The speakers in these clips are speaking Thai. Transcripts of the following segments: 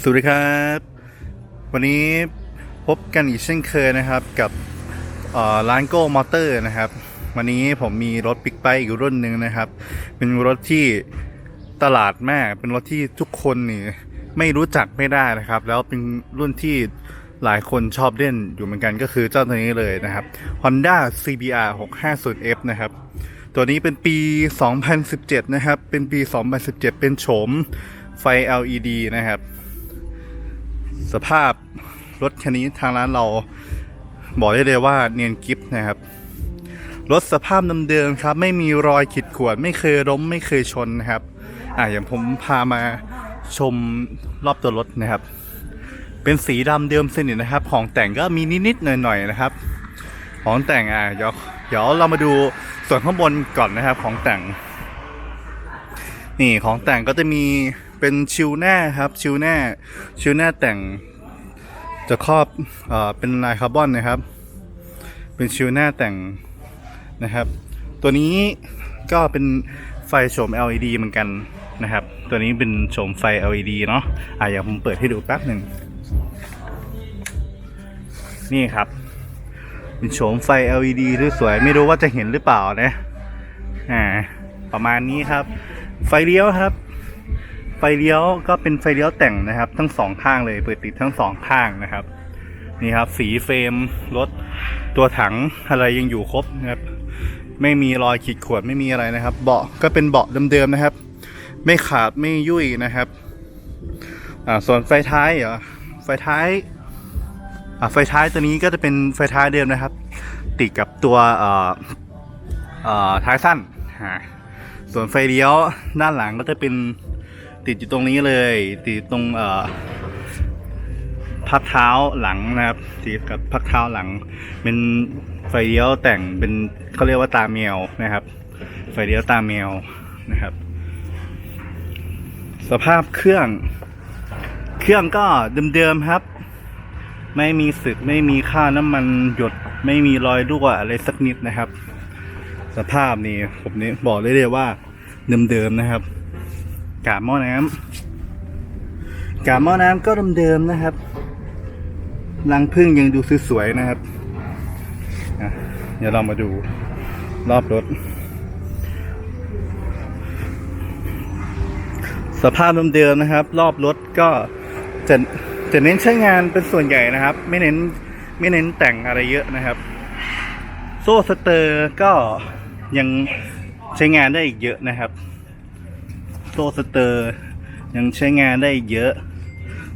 สวัสดีครับ วันนี้พบกันอีกเช่นเคยนะครับกับร้านโก้มอเตอร์นะครับ วันนี้ผมมีรถบิ๊กไบอีกรุ่นหนึ่งนะครับ เป็นรถที่ตลาดแม่เป็นรถที่ทุกคนนี่ไม่รู้จักไม่ได้นะครับ แล้วเป็นรุ่นที่หลายคนชอบเล่นอยู่เหมือนกันก็คือเจ้าตัวนี้เลยนะครับ Honda CBR 650F นะครับ ตัวนี้เป็นปี 2017 นะครับ เป็นปี 2017 เป็นโฉมไฟ LED นะครับ สภาพรถคันนี้ทางร้านเราบอกได้เลยว่าเนียนกิฟนะครับรถสภาพเดิมๆครับ ไม่มีรอยขีดข่วนไม่เคยล้มไม่เคยชนนะครับ อ่าอย่างผมพามาชมรอบตัวรถนะครับ เป็นสีดำเดิมสนิทนะครับ ของแต่งก็มีนิดๆหน่อยๆนะครับ ของแต่งอะเดี๋ยวเดี๋ยวเรามาดูส่วนข้างบนก่อนนะครับ ของแต่ง นี่ของแต่งก็จะมี เป็นชิวหน้าครับ ชิวหน้าชิวหน้าแต่ง จะครอบเอ่อเป็นลายคาร์บอนนะครับ เป็นชิวหน้าแต่งนะครับ ตัวนี้ก็เป็นไฟโฉม LED เหมือนกันนะครับ ตัวนี้เป็นโฉมไฟ LED เนาะอะอย่างผมเปิดให้ดูแป๊บหนึ่งนี่ครับเป็นโฉมไฟ LED สวยไม่รู้ว่าจะเห็นหรือเปล่านะอ่าประมาณนี้ครับ ไฟเลี้ยวครับ ไฟเลี้ยวก็เป็นไฟเลี้ยวแต่งนะครับ ทั้งสองข้างเลยเปิดติดทั้งสองข้างนะครับนี่ครับ สีเฟรมรถตัวถังอะไรยังอยู่ครบนะครับ ไม่มีรอยขีดข่วนไม่มีอะไรนะครับ เบาะก็เป็นเบาะเดิมๆนะครับ ไม่ขาดไม่ยุ่ยนะครับอ่าส่วนไฟท้ายเหรอไฟท้ายอ่าไฟท้ายตัวนี้ก็จะเป็นไฟท้ายเดิมนะครับ ติดกับตัวเอ่อเอ่อท้ายสั้นอ่าส่วนไฟเลี้ยวด้านหลังก็จะเป็น ติดอยู่ตรงนี้เลย ติดตรงเอ่อพักเท้าหลังนะครับติดกับพักเท้าหลัง เป็นไฟเลี้ยวแต่งเป็นเขาเรียกว่าตาแมวนะครับ ไฟเลี้ยวตาแมวนะครับ สภาพเครื่อง เครื่องก็เดิมๆครับ ไม่มีสึกไม่มีค่าน้ำมันหยดไม่มีรอยรั่วอะไรสักนิดนะครับ สภาพนี่ผมนี่บอกได้เลยว่าเดิมๆนะครับ กาบหม้อน้ำกาบหม้อน้ำก็เดิมๆนะครับรังพึ่งยังดูสวยๆนะครับเดี๋ยวเรามาดูรอบรถ สภาพเดิมๆนะครับ รอบรถก็จะจะเน้นใช้งานเป็นส่วนใหญ่นะครับ ไม่เน้นไม่เน้นแต่งอะไรเยอะนะครับ โซ่สเตอร์ก็ยังใช้งานได้อีกเยอะนะครับ โซ่สเตอร์ยังใช้งานได้เยอะ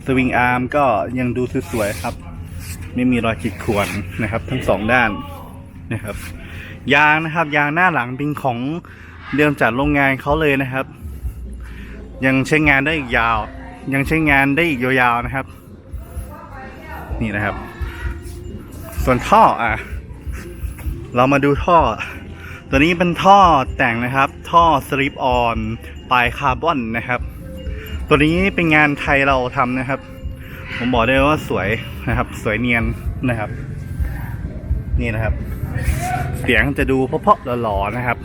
สวิงอาร์มก็ยังดูสวยๆครับ ไม่มีรอยขีดข่วนนะครับ ทั้งสองด้านนะครับ ยางนะครับ ยางหน้าหลังเป็นของเดิมจากโรงงานเขาเลยนะครับ ยังใช้งานได้อีกยาว ยังใช้งานได้อีกยาวๆนะครับ นี่นะครับ ส่วนท่ออะ เรามาดูท่อ ตัวนี้เป็นท่อแต่งนะครับ ท่อสลิปออนปลายคาร์บอนนะครับ ตัวนี้เป็นงานไทยเราทำนะครับ ผมบอกได้ว่าสวยนะครับ สวยเนียนนะครับ นี่นะครับ เสียงจะดูเพาะๆหล่อๆนะครับ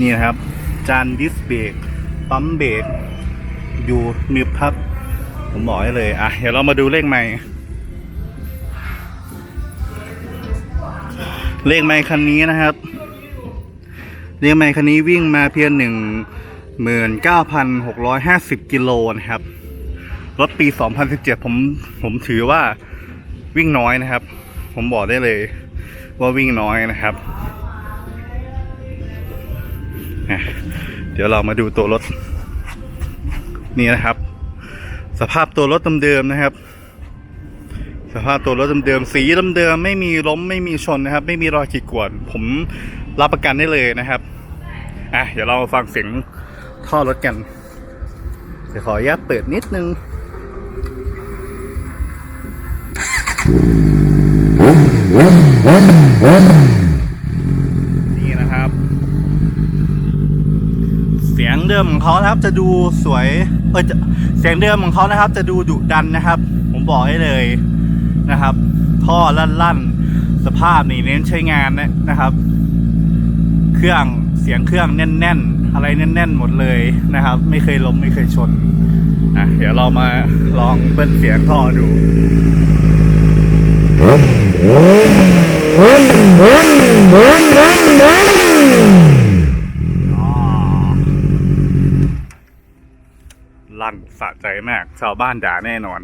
นี่นะครับ จานดิสเบรกปั๊มเบรกอยู่นึบครับ ผมบอกให้เลย อะ เดี๋ยวเรามาดูเลขใหม่ เลขใหม่คันนี้นะครับ เลขใหม่คันนี้วิ่งมาเพียงหนึ่งหมื่นเก้าพันหกร้อยห้าสิบกิโลนะครับ รถปี2017ผมผมถือว่าวิ่งน้อยนะครับ ผมบอกได้เลยว่าวิ่งน้อยนะครับ เดี๋ยวเรามาดูตัวรถ นี่นะครับ สภาพตัวรถเดิมๆนะครับ สภาพตัวรถเดิมๆสีเดิมๆไม่มีล้มไม่มีชนนะครับ ไม่มีรอยขีดข่วน ผมรับประกันได้เลยนะครับอะเดี๋ยวเราฟังเสียงท่อรถกันเดี๋ยวขออนุญาตเปิดนิดนึงนี่นะครับ เสียงเดิมของเขานะครับจะดูสวยเออเสียงเดิมของเขานะครับ จะดูดุดันนะครับ ผมบอกให้เลย นะครับ ท่อลั่นๆ สภาพนี่เน้นใช้งานนะครับ เครื่องเสียงเครื่องแน่น ๆ อะไรแน่น ๆ หมดเลยนะครับ ไม่เคยล้มไม่เคยชนอะเดี๋ยวเรามาลองเบิ้ลเสียงท่อดูลั่นสะใจมาก ชาวบ้านด่าแน่นอน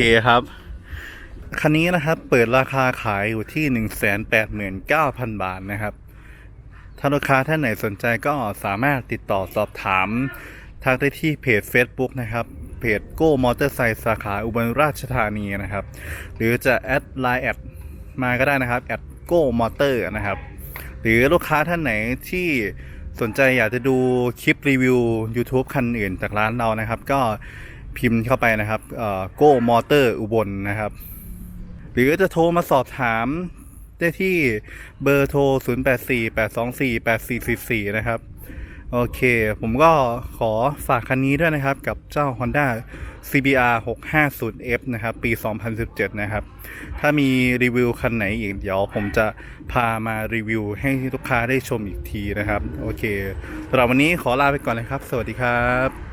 คครับ คันนี้นะครับเปิดราคาขายอยู่ที่ 189,000 บาทนะครับ ถ้าลูกค้าท่านไหนสนใจก็สามารถติดต่อสอบถามทักได้ที่เพจ Facebook นะครับ เพจโก้มอเตอร์ไซค์สาขาอุบลราชธานีนะครับ หรือจะแอดไลน์แอดมาก็ได้นะครับแอดโก้มอเตอร์นะครับ หรือลูกค้าท่านไหนที่สนใจอยากจะดูคลิปรีวิว YouTube คันอื่นจากร้านเรานะครับ ก็ พิมพ์เข้าไปนะครับโก้มอเตอร์อุบลนะครับ หรือจะโทรมาสอบถามได้ที่เบอร์โทร 0848248444 นะครับ โอเค ผมก็ขอฝากคันนี้ด้วยนะครับ กับเจ้า Honda CBR 650F นะครับ ปี 2017 นะครับ ถ้ามีรีวิวคันไหนอีก เดี๋ยวผมจะพามารีวิวให้ลูกค้าได้ชมอีกทีนะครับ โอเคสำหรับวันนี้ขอลาไปก่อนเลยครับ สวัสดีครับ